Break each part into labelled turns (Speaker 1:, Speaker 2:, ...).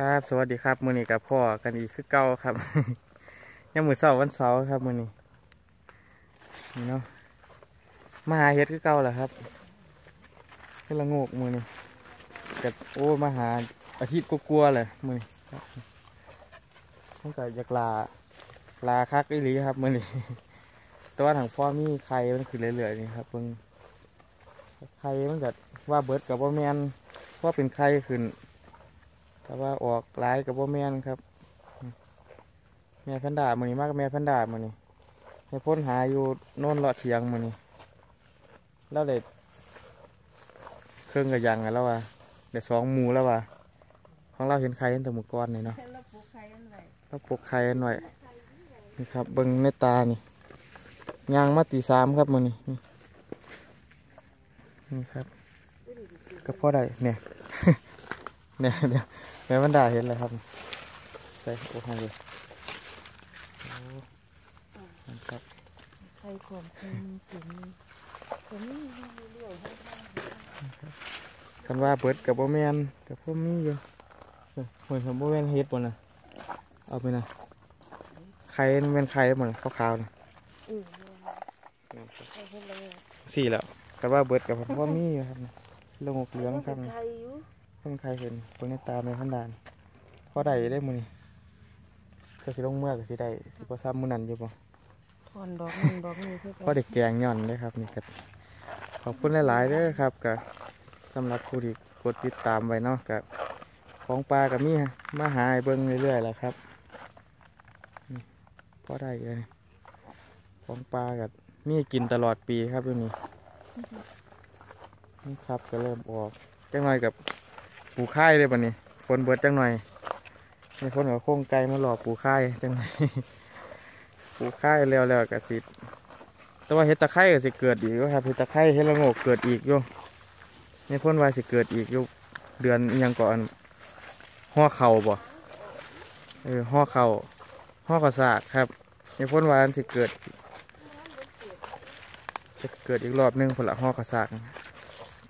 Speaker 1: ครับ สวัสดีครับ มือนี้กับพ่อกันอีกคือเก่าครับยังมือเสาร์วันเสาร์ครับมือนี้นี่เนาะมาหาเฮ็ดคือเก่าแหละครับเฮ็ละงกมือนี้กับโอ้มาหาอาทิตย์กลัวๆเลยมือนี้ครับต้องการอยากลาลาคักอีหลีครับมือนี้แต่ว่าทางพ่อมีไข่มันคือเรื่อๆนี่ครับเพิ่งไข่มันก็ว่าเบิร์ดกับว่าแมนเพราเป็นไข่ขึ้น แต่ว่าออกหลายกับว่าแม่นครับ แม่พันดามือนี้มากกับแม่พันดามือนี้ให้พ้นหาอยู่โน่นเลาะเถียงมือนี้แล้วเด็ดเครื่องกับยังอะแล้วว่าเด็ดสองหมูแล้วว่าของเราเห็นใครเห็นแต่หมูก้อนนี่เนาะ
Speaker 2: แล้วปลูกไข่อันหน
Speaker 1: แล้วปลุกไข่กันหน่อยนี่ครับเบิ้งในตานี่ยางมาตีสามครับมือนี้นี่นี่ครับ ก็พอได้เนี่ย เนี่ยเดี๋ยว แม่บรรดาเห็นเลยครับใส่โอ้โหเลยโอ้นั่นครับ
Speaker 2: ไข่ขมเป็นถึงผมนี่เรื่อยๆให้ทำ
Speaker 1: กันว่าเบิดกับโบแมนกับพวกมีอยู่เออเหมือนกับโบแมนเฮ็ดบนน่ะเอาไปนะไข่มันเป็นไข่หมดเลยขาวๆนะ
Speaker 2: เออไข่เห็นแล้ว
Speaker 1: สี่แล้วกันว่าเบิดกับพวกมีอยู่ครับลงหกเหลืองครับ
Speaker 2: ไข่อยู่
Speaker 1: เพิ่งใครเห็นเพิ่งในตาในพันดานพอได้ได้มือนี่จะสิลงเมื่อก็สิได้สิพอซ้ำมือนันอยู่ป่
Speaker 2: ถอนดอกนึงดอกนี้คือ
Speaker 1: พอเด็กแกงย่อนเลยครับนี่ก็ขอบคุณหลายๆเด้อครับกับสำหรับผู้ที่กดติดตามไว้เนาะกับของปลากับมีมาหาให้เบิ้งเรื่อยๆแหละครับนี่พอได้เลยของปลากับมีกินตลอดปีครับอยู่นี่นี่ครับก็เริ่มออกจังหน่อยกับ ปูค่ายเลยบัดนี้ฝนเบิดจังหน่อยมีคนกับโค้งไก่มาหลอกปูค่ายจังหน่อยปูค่ายแล้วแล้วก็สิแต่ว่าเห็ดตะไคร้ก็สิเกิดอีกครับเห็ดตะไคร้เห็ดละโงกเกิดอีกอยู่ในพ่นว่าสิเกิดอีกอยู่เดือนยังก่อนห่อเข่าบ่เออห่อเข่าห่อกระสากครับในพ่นวาอันสิเกิดจะเกิดอีกรอบหนึงผลละห่อกระสาก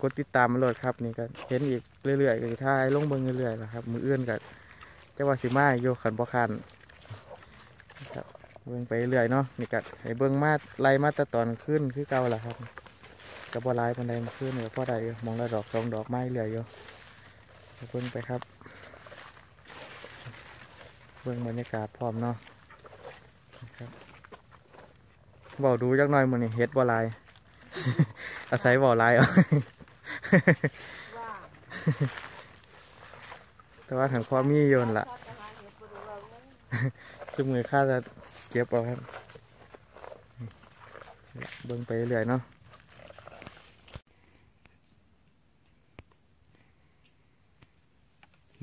Speaker 1: กดติดตามมาโหลดครับนี่ก็เห็นอีกเรื่อยๆก็สิท้ายลงเบิ่งเรื่อยๆแล้วครับ มือเอื้อนกับจังว่าสิมาโยขันบ่คันครับเบิ่งไปเรื่อยเนาะนี่ก็ให้เบิ่งมาไล่มาต่ตอนขึ้นคือเก่าละครับกับบ่หลายปานใดมันขึ้นเนี่ยพอได้มองละดอกสองดอกไม้เรื่อยอยู่เบิ่งไปครับ เบิ่งบรรยากาศพร้อมเนาะครับเบาดูจักหน่อยมือนี้เฮ็ดบ่หลายอาศัยบ่หลายเอา
Speaker 2: ว่า
Speaker 1: แต่ว่าถังความมีโยนละซึ่งมือข้าจะเก็บเอาครับ เบิ่งไปเรื่อยเนาะ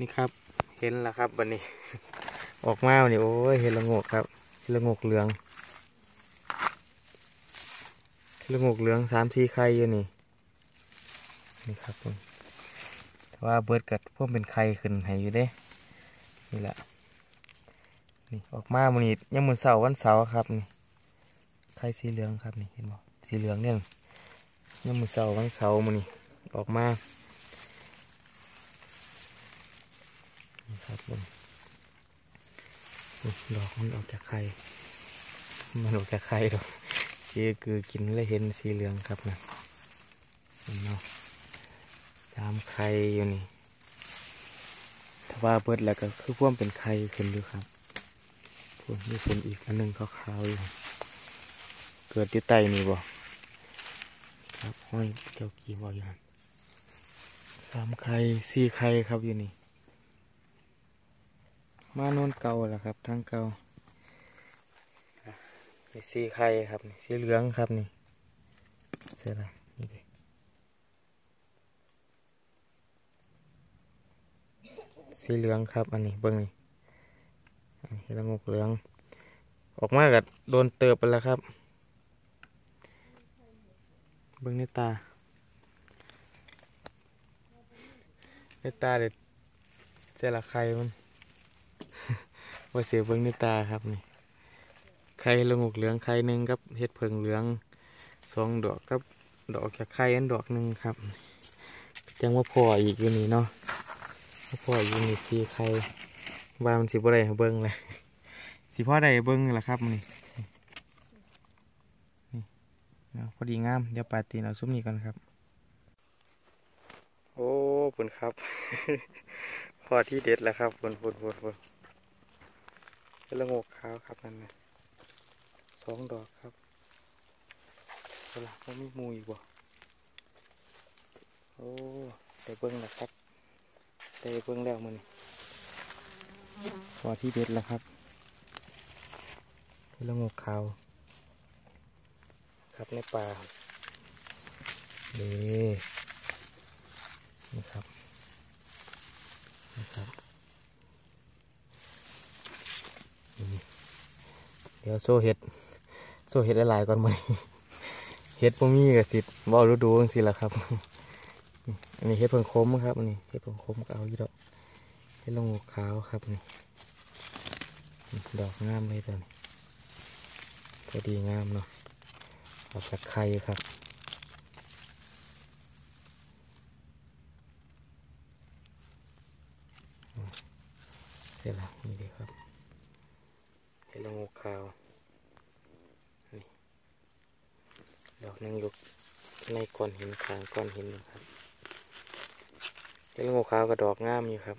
Speaker 1: นี่ครับ เห็นแล้วครับวันนี้ ออกมาวันนี้โอ้ยเห็นละงกครับเห็นละงกเหลืองละงกเหลืองสามสี่ไข่อยู่นี่ นี่ครับผมแต่ว่าเบิร์ดกัดพวกเป็นไข่ขึ้นให้อยู่เด้นี่แหละนี่ออกมาวันนี้ยังมือเสาร์วันเสาร์ครับนี่ไข่สีเหลืองครับนี่เห็นบ่สีเหลืองเนี่ยยังมือเสาร์วันเสาร์มันนี่ออกมานี่ครับผมนี่ดอกมันออกจากไข่มันออกจากไข่ดอกจีคือกินแล้วเห็นสีเหลืองครับนะเห็นเนาะ ตามไข่อยู่นี่ ถ้าว่าเบิดแล้วก็คือพ่วมเป็นไข่ขึ้นอยู่ครับพวกนี้เป็นอีกอันนึงขาวๆอยู่เกิดที่ไตนี่บ่ครับห้อยเจ้ากี่บ่อยู่หั่นสามไข่สี่ไข่ครับอยู่นี่ มาโน่นเก่าแล้วครับ ทางเก่านี่สีไข่ครับนี่สีเหลืองครับนี่เสร็จแล้วนี่เลย สีเหลืองครับ อันนี้เบิ้งนี่อันนี้ละงกเหลือง ออกมากับโดนเติบไปแล้วครับ เบิ้งในตาในตาเด็ดเจละไข่มันว่าเสียเบิ้งในตาครับนี่ไข่ละงกเหลืองไข่หนึ่งกับเห็ดเพิงเหลืองสองดอกกับ ดอกจากไข่อันดอกหนึ่งครับ จังว่าพออีกอยู่นี่เนาะ พ่ออยู่นี่สีไข่ว่ามันสิบ่ได้ให้เบิ่งเลยสิพ่อได้เบิ่งนี่แหละครับมันนี่นี่พอดีงาม เดี๋ยวปาตีนเอาซุ้มนี้กันครับ โอ้ปุ่นครับพอที่เด็ดแล้วครับปุ่นปุ่นปุ่นปุ่นเป็นละโงกขาวครับนั่นนะสองดอกครับเอาล่ะมันมีมูอีกบ่โอ้ได้เบิ่งแล้วครับ ได้เบิ่งแล้วมันพอที่เด็ดแล้วครับเป็นละโงกขาว ครับในป่านี่นี่ครับนี่ครับอืมเดี๋ยวโซ่เห็ดโซ่เห็ดหลายๆก่อนมาเห็ดพวกมีกับสิบ่เอาฤดูจังสิละครับ อันนี้เห็ดเพิ่งคมครับอันนี้เห็ดเพิ่งคมก็เอาอยู่ดอกเห็ดละโงูขาวครับนี่ดอกงามเลยตอนนี้พอดีงามเนาะออกจากไข่ครับเสร็จแล้วนี่ดีครับเห็ดละโงูขาวนี่ดอกหนึงอยู่ในก้อนหินขางก้อนหินนะครับ เห็ดละโงูขาวกับดอกงามอยู่ครับ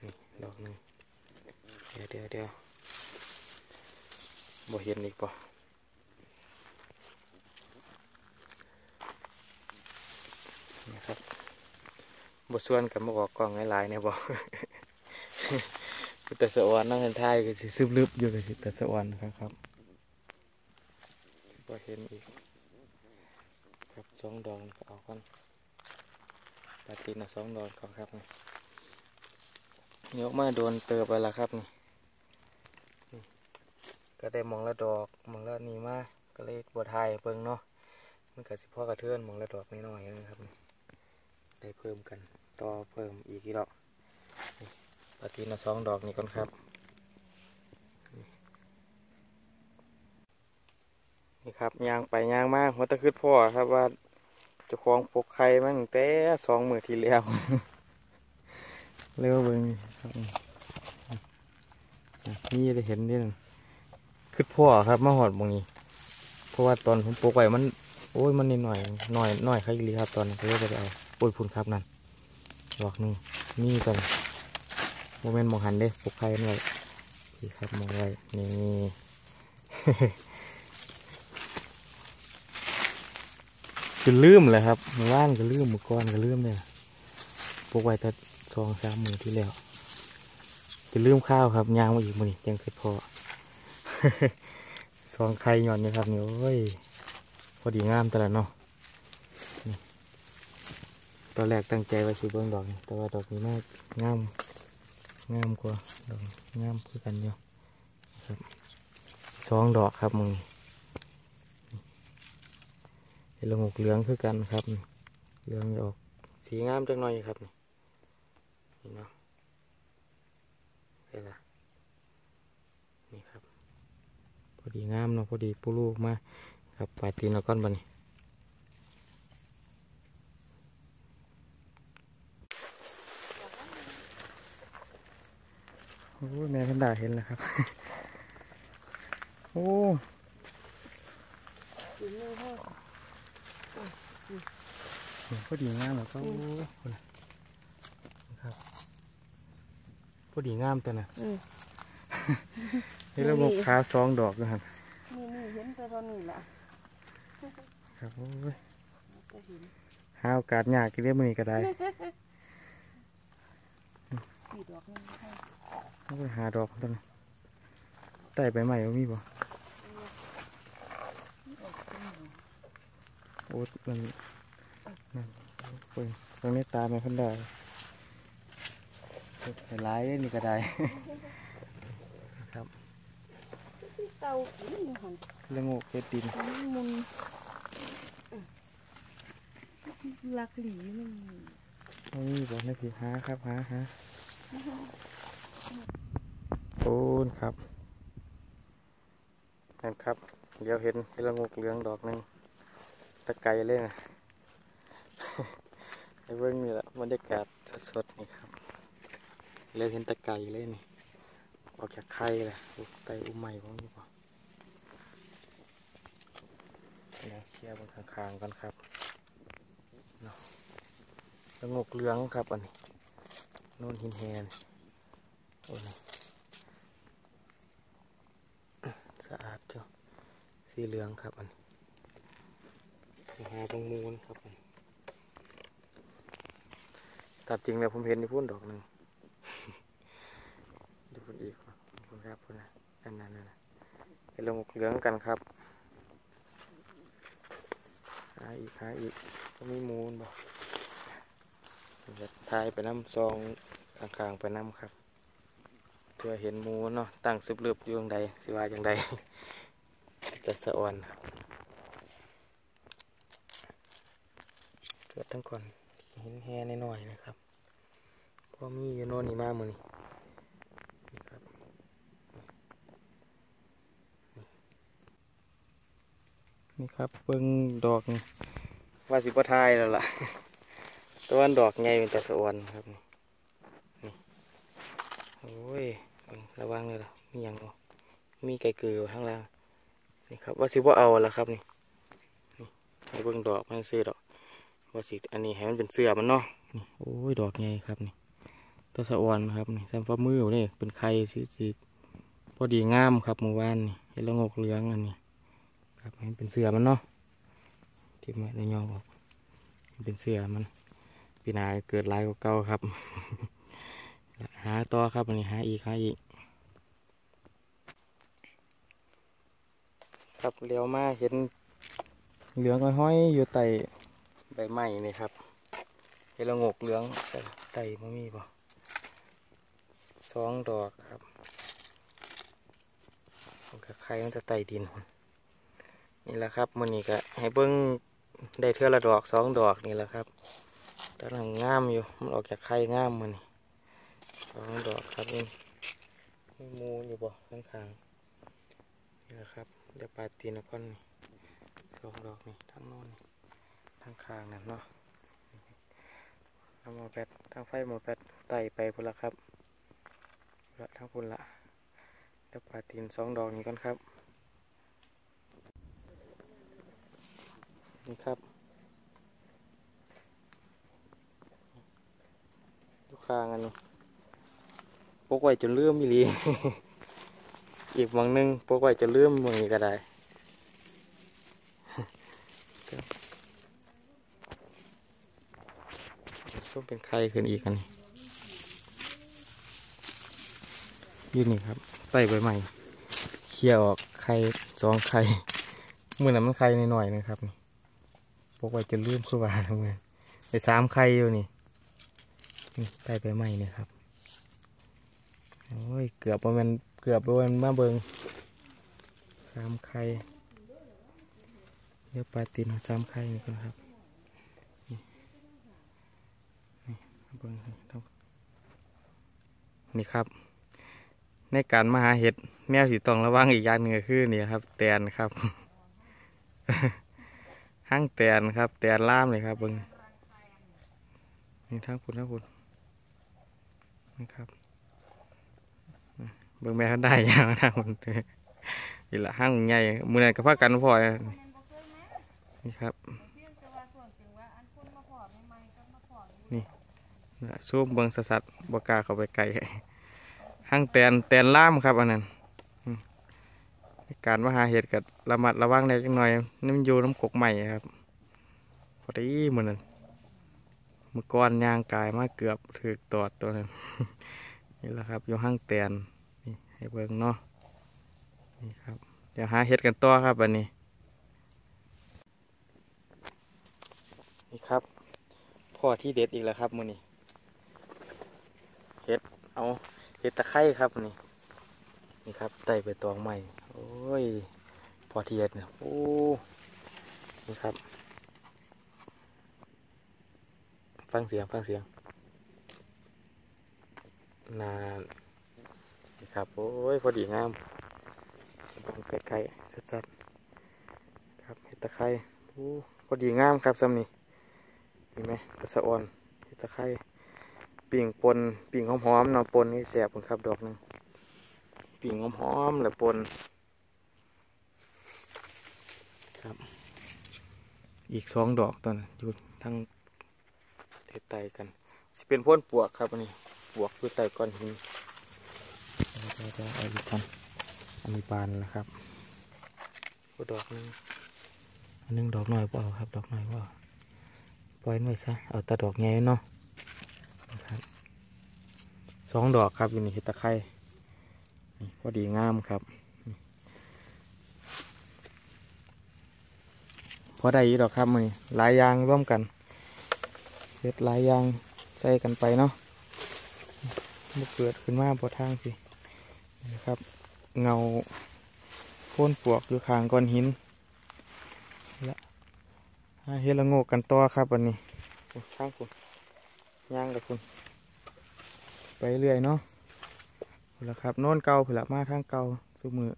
Speaker 1: นี่ดอกหนึ่งเดี๋ยวเดี๋ยวเดี๋ยวบ่เห็นอีกป่นี่ครับบ่ส่วนกับมาออกกล้องหลายๆเนี่ยบ่แต่สะออนนั่งเห็นท้ายก็สิซึบลึบอยู่ก็สิแต่สะออนครับครับบ่เห็นอีกครับสองดอกเอากัน ปาตินะสองดอกก่อนครับนี่ยกมาโดนเติบไปละครับนี่ก็ได้มองละดอกมองละนี่มาก็เลยบวทายเบิ่งเนาะมันก็สิพ่อกระเทือนมองละดอกน้อยๆนะครับนี่ได้เพิ่มกันต่อเพิ่มอีกกี่ดอกปาตีนะสองดอกนี่ก่อนครับนี่ครับยางไปยางมากหัวตะคืดพ่อครับว่า จะคลองปกไข่มั้งแต่สองมือทีแล้วเร็วเบิ่งนี่ได้เห็นนี่คืดพ่อครับมาหอดบงนี้ เพราะว่าตอนผมปลูกไว้มัน โอ้ยมันนิดหน่อยหน่อยหน่อยใครลีครับ ตอนนี้เลยบ่ไปเอาโอ้ยพุ่นครับนั่นดอกหนึ่งนี่กันโมเมนต์มองหันเด้ปลุกไข่หน่อยพี่ครับมองไว้นี่ คือลืมเลยครับมือว่านก็ลืมมือก้อนก็ลืมเนี่ยปลุกไว้แต่สองสามมือที่แล้วจะลืมข้าวครับยางมาอีกมือนี่ยังเคยพอสองไข่หย่อนนี่ครับนี่โอ้ยพอดีงามแต่ละเนาะตอนแรกตั้งใจว่าสิเบิ้งดอกนี่แต่ว่าดอกนี้มากงามงามกว่าดอกงามคือกันอยู่ครับสองดอกครับมึง เห็นละงกเหลืองคือกันครับเหลืองจะออกสีงามจังหน่อยครับนี่นะเนาะเห็นละนี่ครับ พอดีงามเนาะพอดีปูลูกมาครับปลายตีนเอาก้อนบันนี้โอ้แม่เพันดาเห็นแล้วครับ โอ้
Speaker 2: เลยพ่อ
Speaker 1: พอดีงามแล้วก็โอ้คนน่ะครับพอดีงามตัวน่ะ
Speaker 2: เออ
Speaker 1: เห็นแล้วงกขาสองดอกนะครับ
Speaker 2: นี่นี่เห็นแต่ตอนนี้ล่ะ
Speaker 1: ครับโอ้ย
Speaker 2: ก็เห็น
Speaker 1: หาโอกาสยากกินได้มือนี้ก็ได้
Speaker 2: สี่ดอกนึงให้
Speaker 1: ต้องไปหาดอกต้นไต่ใบใหม่ก็มีบ่
Speaker 2: ออกเป็นหนึ่ง
Speaker 1: โอ้มันนั่นโอ้ยตรงนี้ตาไม่ค่อยได้แต่ร้ายเด้นี่ก็ได้ครับ
Speaker 2: เตากินอยู่หัน
Speaker 1: เรื่องโง่เก็ดดิน
Speaker 2: มันมุนลักหลีมัน
Speaker 1: โอ้ยบอกไม่ผิดหาครับหาหาโอ้นครับนั่นครับ เดี๋ยวเห็นเห็นละงกเหลืองดอกหนึ่ง ตะไกรเลยนะให้เบิ่งนี่แหละบรรยากาศสดๆนี่ครับเริ่มเห็นตะไคร้เลยนี่ออกจากไข่เลยไตอุ้มใหม่ของนี่ป่ะเดี๋ยวเคลียร์บนข้างๆกันครับเนาะแล้วงกเหลืองครับอันนี้โน่นหินแฮนโอ้นี่สะอาดจ้ะสีเหลืองครับอันนี้ หาตรงมูลครับอันนี้ตัดจริงแล้วผมเห็นที่พุ่นดอกหนึ่งดูพุ่นอีกคุณครับพุ่นนะอันนั้นนะเป็นลงเหลืองกันครับ หาอีกหาอีกก็มีมูลบ่จะทายไปน้ำซองข้างๆไปน้ำครับเพื่อเห็นมูเนาะตั้งซึบเลือบอยู่ยังใดสิว่าอย่างใดจะสะอ่อนครับ กิดทั้งก่อนเห็นแห่หน่อยๆนะครับพราะมีอยู่โน่นนี่มากมือนี่นี่ครับนี่ครับเบิ่งดอกนี่ว่าสิบทายแล้วล่ะตัวาดอกใหญ่เป็นแต่สะอ่อนครับนี่นี่โอ้ยระวังเลยล่ะมีอย่างบ่มีไก่เกลือข้างล่างนี่ครับว่าสิว่เอาละครับนี่นี่ให้เบิ่งดอกมันซื้อดอก ว่าสิอันนี้ให้มันเป็นเสื้อมันเนาะนี่โอ้ยดอกใหญ่ครับนี่ตัวสะอ่อนครับนี่แซมฟ้ามือนี่เป็นไข่สิสิพอดีงามครับเมื่อวานนี่เห็นล้วงกเหลืองอันนี้ครับให้เป็นเสื้อมันเนาะที่มาในยองออกเป็นเสื้อมันปีนาเกิดลายกเก่าครับหาต่อครับอันนี้หาอีกหาอีกครับเลี้ยวมาเห็นเหลืองห้อยอยู่ใต้ ใบไม้นี่ครับเห็นละงกเหลืองแต่ไต่ไม่มีป่ะสองดอกครับมันก็ไข่มันจะไตดิน นี่แหละครับมันนี่ก็ให้เบิ้งได้เท่าละดอกสองดอกนี่แหละครับกำลังงามอยู่มันออกจากไข่งามมันนี่สองดอกครับนี่มีมูอยู่บ่ข้างข้างๆนี่แหละครับเดี๋ยวปลาตีนก้อนนี่สองดอกนี่ทั้งโน้นนี่ ข้างนั่นเนาะทั้งหมอแปดทั้งไฟหมอแปดไต่ไปพุ่นละครับละทั้งพุ่นละเดี๋ยวปลาตีนสองดอกนี้ก่อนครับ นี่ครับลูกค้างันปกไว้จนเลื่อมอีลีอีกวังนึงปกไว้จนเลื่อมวังนี้ก็ได้ ส้มเป็นไข่ขึ้นอีกอันนี้ยืนนี่ครับไต่ใบใหม่เคลี่ยร์ออกไข่สองไข่มือนั้นมันไข่หน่อยๆนะครับนี่ปกไว้จนลืมขึ้นมาทำไงไปสามไข่อยู่นี่นี่ใต้ใบไม้เนี่ยครับโอ้ยเกือบประมาณเกือบประมาณมาเบิงสามไข่เดี๋ยวปลาตีนสามไข่นี่ก่อนครับ นี่นี่มา เบิงนี่ครับ ในการมาหาเห็ดแมวสีตองระวังอีกอย่างหนึ่งคือนี่ครับ แตนครับห้างแตนครับ แตนล่ามเลยครับเบิงนี่ทั้งคุณทั้งคุณนะครับเบิ่งแม่เขาได้ยังทางคุณนี่ละห้างใหญ่มือนั้นกับพากันพอยนี่ครับนี่นะ ซูมเบิงสัสๆบกาเข้าไปไกลห้างแตนแตนล่ามครับอันนั้นการมาหาเห็ดกับระมัดระวังได้จังหน่อยนี่มันอยู่น้ำกกใหม่ครับพอดีเหมือนั้นมือก่อนยางกายมาเกือบถือตอดตัวนั้นนี่แหละครับอยู่ห้างแตนนี่ให้เบิงเนาะนี่ครับเดี๋ยวหาเห็ดกันต่อครับวันนี้นี่ครับพ่อที่เด็ดอีกแล้วครับมือนี้ เอาเห็ดตะไคร้ครับนี่นี่ครับไต่ไปตองใหม่โอ้ยพอเที่เด็ดเนี่ยโอ้นี่ครับ ฟังเสียงฟังเสียงนานนี่ครับโอ้ยพอดีงามบังไกลๆชัดๆครับเห็ดตะไคร้โอ้พอดีงามครับซ้ำนี่เห็นไหมตะสะอ่อนเหตะไคร้ ปิ่งปนปิ่งหอมๆเนาะปนให้แสบพุ่นครับดอกหนึงปิ่งหอมๆแล้วปนครับ อีกสองดอกตอนนั้นอยู่ทั้งเทไตกันสิเป็นพ่นปวกครับอันนี้ปวกอยู่ใต้ก้อนหินเดี๋ยวๆๆเอาอีกก่อนอันนี้บานแล้วครับก็ดอกหนึงอันหนึงดอกน้อยเปล่าครับ ดอกน้อยเปล่าปล่อยมันไว้ซะเอาแต่ดอกใหญ่เนาะนะครับ สองดอกครับอยู่ในเห็ดตะไคร้พอดีงามครับพอได้อีกดอกครับมือหลายยางร่วมกันเห็ดหลายยางใส่กันไปเนาะมันเกิดขึ้นมาบนทางสินี่ครับ เงาโค่นปวกอยู่ข้างก้อนหินและเฮ็ดละโงกกันต่อครับวันนี้โอ้างคุณ ย่างกับคุณ ไปเรื่อยเนาะพุ่นละครับโน่นเก่าพุ่นละมาทางเก่าสุมือ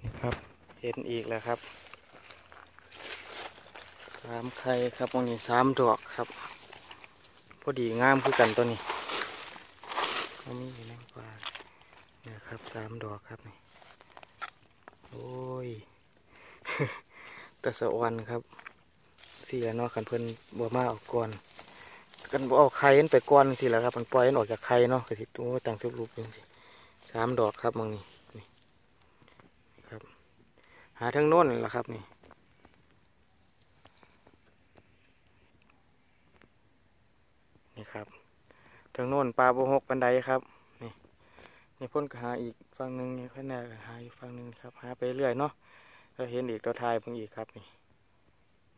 Speaker 1: นี่ครับ เห็นอีกแล้วครับสามไข่ครับวันนี้สามดอกครับ พอดีงามคือกันตัวนี้เขามีอยู่ในป่าเนี่ยครับสามดอกครับนี่ โอ้ยตะสะอวันครับสี่แล้วเนาะคันเพิ่อนบัวมาออกก่อน กันบอาไข่มันไปก่อนสิแล้วครับมันปล่อยมันออกจากไข่เนาะก็สิตัวต่างสุรูปเป็นสิสามดอกครับมองนี่นี่ครับ หาทั้งโน้นแหละครับนี่นี่ครับทางโน้นปลาโบหกบันไดครับ นี่นี่พ่นก็หาอีกฝั่งหนึ่งนี่ข้างหน้าก็หาอีกฝั่งหนึ่งครับหาไปเรื่อยเนาะเราเห็นอีกตัวทายเพิ่งอีกครับนี่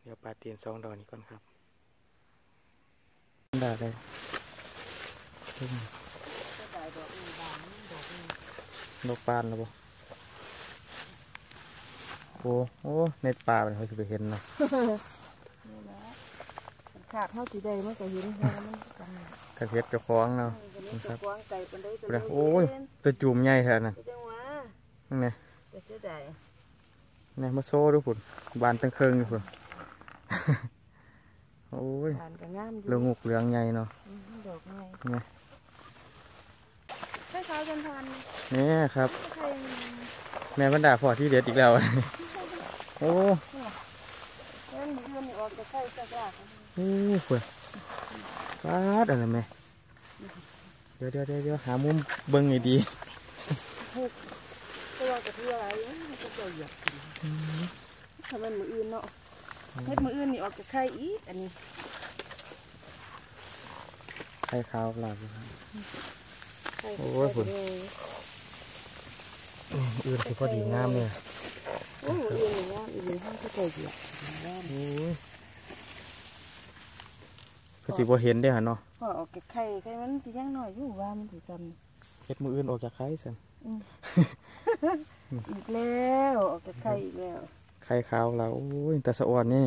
Speaker 1: เดี๋ยวปลาตีนสองดอกนี้ก่อนครับได้เลย
Speaker 2: ก็ได้ดอกอื่นบานนี่ดอกอื่น
Speaker 1: นกปานแล้วบ่โอ้โอ้เน็ตปลาเป็นเขาจะไปเห็นเนาะ
Speaker 2: นี่แหละมันขาดเท่าสีใดมันก็เห็นแล้วมันกัน
Speaker 1: กระเพ็ดกระฟองเนาะ
Speaker 2: กันนี้จะกวางไก่ปันได้จะ
Speaker 1: เดี๋ยวโอ้ยตัวจุ่มใหญ่แท้น่ะ
Speaker 2: จังหวะ
Speaker 1: นั่นไง
Speaker 2: จะเสียดาย
Speaker 1: นี่มาโซ่ดูพุ่นบานตั้งเครื่องดูพุ่นโอ้ย
Speaker 2: ทานก็งามอยู่
Speaker 1: เรื่องงุกเรื่องใหญ่เนาะ
Speaker 2: อืมดอกไง
Speaker 1: ไง
Speaker 2: คล้ายๆกันทาน
Speaker 1: นี่ครับ
Speaker 2: คล้าย
Speaker 1: แม่บรรดาพอที่เด็ดอีกแล้ว โอ้
Speaker 2: ๆเล่นมือเลื่อนนี่ออกจะใกล้สักลาก
Speaker 1: โอ้เพื่อนปาดอะไรแม่เดี๋ยวเดี๋ยวเดี๋ยวเดี๋ยวหามุมเบิ้งให้ดี
Speaker 2: ตัวกระเทืออะไรมันก็จะเหยียบถ้ามันมืออื่นเนาะเฮ็ดมืออื่นนี่ออกจากไข่อีกอันนี้
Speaker 1: ไข่ขาวหลากอยู่ครับ
Speaker 2: ไข่
Speaker 1: โอ้ยพุ่นอื่นสิพอดีงามเนี่ย
Speaker 2: โอ้ยมืออื่นนี่งามอีกนี่ห้างก็จะเหยียบงาม
Speaker 1: โอ้ย ก็สิบ่เห็นได้อหั่นเนาะ
Speaker 2: พอออกจากไข่ไข่มันสิยังน้อยอยู่ว่ามันสิกัน
Speaker 1: เฮ็ดมืออื่นออกจากไข่สัน
Speaker 2: อีกแล้วออกจากไข่อีกแล้ว
Speaker 1: ไข่ขาวเราโอ้ยแต่สะอ่อนนี่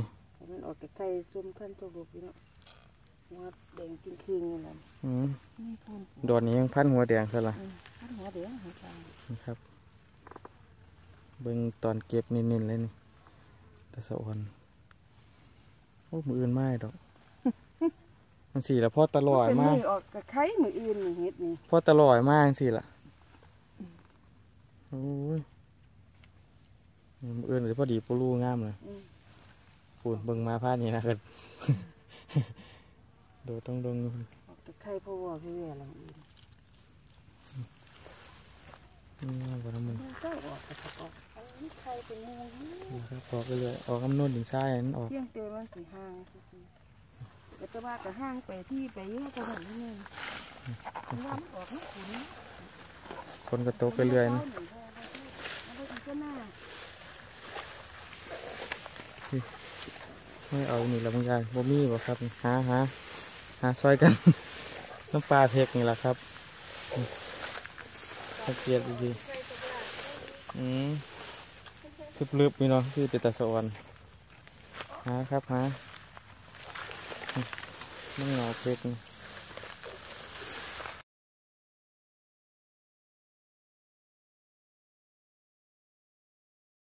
Speaker 2: มันออกจากไข่ซุ่มขั้นตัวบุกอยู่เนาะหัวแดงจริงคืนนี่แหละ
Speaker 1: อืม
Speaker 2: นี่พูน
Speaker 1: ดอนนี้ยังพันหัวแดงซะละ
Speaker 2: ขั้นหัวเดียวหัวกลาง
Speaker 1: นี่ครับเบิ่งตอนเก็บเน้นๆเลยนี่แต่สะอ่อนโอ้มืออื่นไม่ดอก มันสี่ละพ่อตะลอย
Speaker 2: เป็น
Speaker 1: มาก
Speaker 2: มือออกจากไข่มืออื่นนี่เฮ็ดนี่
Speaker 1: พ่อตะลอยมากสิล่ะโอ้ยมืออื่นหรือพอดีปูรูงามเลย
Speaker 2: อืม
Speaker 1: ปูนเบิ่งมาพลาดนี่นะเกิดโดดต้องดง
Speaker 2: ออกจากไข่เพราะว่าพี่แย่ละมืออื่น
Speaker 1: นี่บ่ทำมัน
Speaker 2: มันก็ออกจากออกอันนี้ไข่เป็นงูนี่
Speaker 1: นะครับออกไปเลยออกกำนนถึงซ้ายอันนั้นออก
Speaker 2: เพียงเตมันสีห่าง ซื่อๆแต่ตะว่าก็ห่างไปที่ไปเยอะกว่านั้นนิดนึงมันว่ามันออกไม่ขุน
Speaker 1: คนก็ตกไปเรื่อยนะไม่เอานี่ละบางอย่างบ่มีบ่ครับหาหาหาซอยกัน น้ำปลาเพกนี่แหละครับตะเกียบดีๆอืมซึบลึบนี่เนาะคือเป็นตะสวรรค์หาครับหา นี่มั